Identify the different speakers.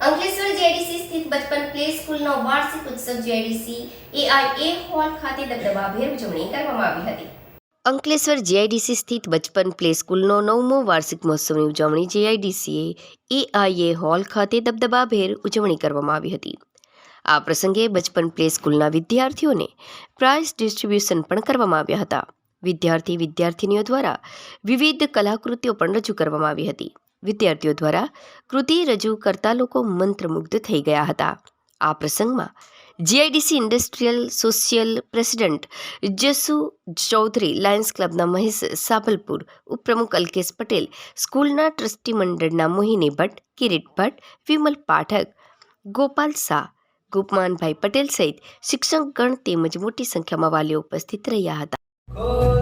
Speaker 1: Ankleshwar JDC સ્થિત બચપન play સ્કૂલનો વાર્ષિક ઉત્સવ જેડીસી એઆઈએ હોલ ખાતે દબદબાભેર ઉજવણી કરવામાં આવી હતી. અંકલેશ્વર જીઆઈડીસી સ્થિત બચપન પ્લે સ્કૂલનો નવમો વાર્ષિક મહોત્સવની ઉજવણી જીઆઈડીસીએ એઆઈએ હોલ ખાતે દબદબાભેર ઉજવણી કરવામાં આવી હતી. આ પ્રસંગે બચપન પ્લે સ્કૂલના વિદ્યાર્થીઓને પ્રાઇઝ ડિસ્ટ્રીબ્યુશન પણ કરવામાં આવ્યા હતા. વિદ્યાર્થી વિદ્યાર્થીનીઓ દ્વારા વિવિધ કલાકૃતિઓ પણ રજૂ કરવામાં આવી હતી. વિદ્યાર્થીઓ દ્વારા કૃતિ રજૂ કરતા લોકો મંત્રમુગ્ધ થઈ ગયા હતા. આ પ્રસંગમાં GIDC industrial social president Jasu Chaudhary, lions ક્લબના Mahesh Sabalpur ઉપપ્રમુખ અલ્કેશ પટેલ, સ્કૂલના ટ્રસ્ટી મંડળના મોહિની ભટ્ટ, કિરીટ ભટ્ટ, વિમલ પાઠક, ગોપાલ શાહ, ગુપમાનભાઈ પટેલ સહિત શિક્ષકગણ તેમજ મોટી સંખ્યામાં વાલીઓ ઉપસ્થિત રહ્યા હતા.